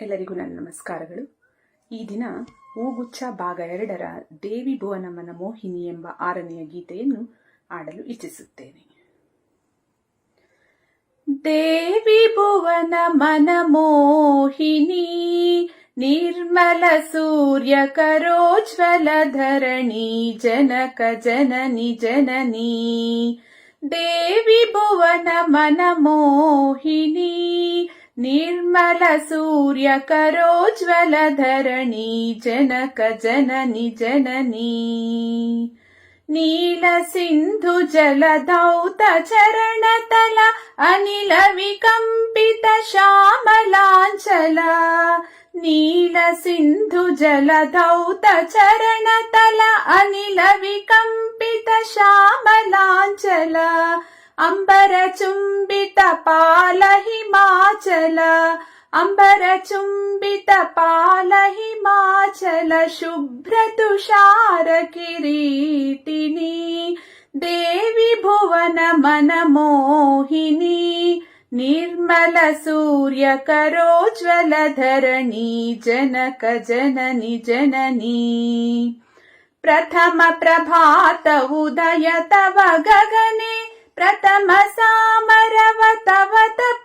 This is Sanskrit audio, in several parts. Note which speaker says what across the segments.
Speaker 1: ಎಲ್ಲರಿಗೂ ನನ್ನ ನಮಸ್ಕಾರಗಳು. ಈ ದಿನ ಹೂಗುಚ್ಛ ಭಾಗ ಎರಡರ ದೇವಿ ಭುವನಮ್ಮನ ಮೋಹಿನಿ ಎಂಬ ಆರನೆಯ ಗೀತೆಯನ್ನು ಆಡಲು ಇಚ್ಛಿಸುತ್ತೇನೆ. ದೇವಿ ಭುವನ ಮನ ಮೋಹಿನಿ, ನಿರ್ಮಲ ಸೂರ್ಯ ಕರೋಜ್ವಲ ಧರಣಿ, ಜನಕ ಜನನಿ ಜನನಿ. ದೇವಿ ಭುವನ ಮನ ಮೋಹಿನಿ निर्मलसूर्यकरोज्ज्वलधरणी जनक जननी जननी। नील सिन्धु जलधौ अनिलविकम्पित श्यामलाचला नील अनिलविकम्पित श्यामलाञ्चला अम्बरचुम्बितपालहिमाचल अम्बरचुम्बितपालहिमाचल शुभ्रतुषारकिरीटिनी देवि भुवनमनमोहिनी निर्मलसूर्यकरोज्ज्वलधरणी जनकजननि जननी प्रथमप्रभात उदय तव गगने प्रथम सामरव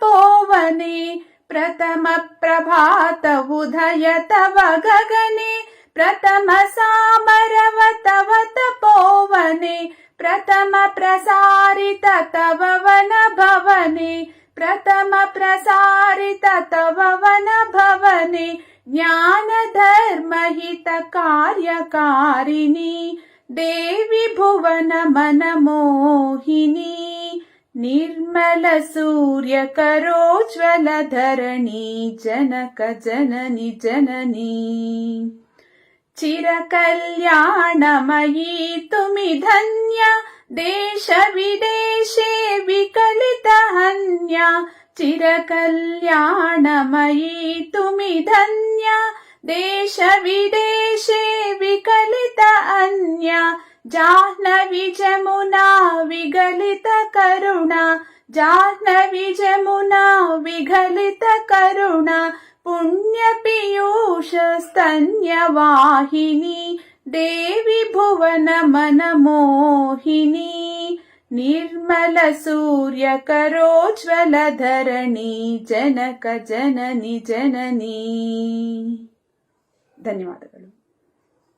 Speaker 1: पोवने प्रथम प्रभात उधय तव गगने प्रथम सामरव पोवने प्रथम प्रसारित तव वन भवने प्रथम प्रसारित तव वन भवने ज्ञानधर्महितकार्यकारिणि देवि भुवन मनमोहिनी निर्मल सूर्यकरोज्ज्वलधरणि जनक जननि जननी। चिरकल्याणमयी तुमि धन्या देशविदेशे वि कलितहन्या चिरकल्याणमयि तुमि धन्या देशविदेशे वि జాహ్నవి జమున విగలిత కరుణ. జాహ్నవి జమున విగలిత కరుణ. పుణ్య పీయూష స్తన్య వాహిని దేవి భువన మనమోహిని. నిర్మల సూర్య కరోజ్వల ధరణి జనక జనని జననీ. ధన్యవాదాలు